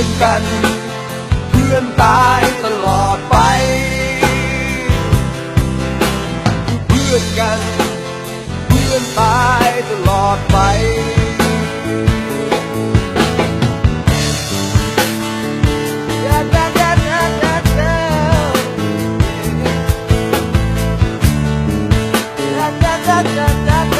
อเพื่อนกัน เพื่อนตายตลอดไป เพื่อนกัน เพื่อนตายตลอดไปไม่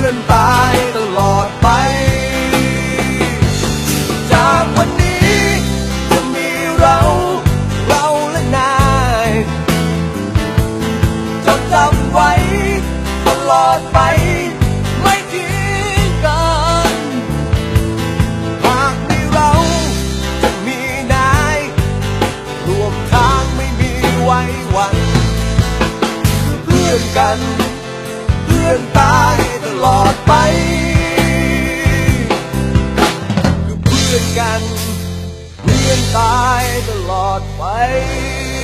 พื่อนตายตลอดไป จากวันนี้จะมีเรา เราและนายจดจำไว้ตลอดไป ไม่ทิ้งกัน หากมีเราจะมีนายรวมทางไม่มีไว้วันเพื่อนกัน the Lord fight.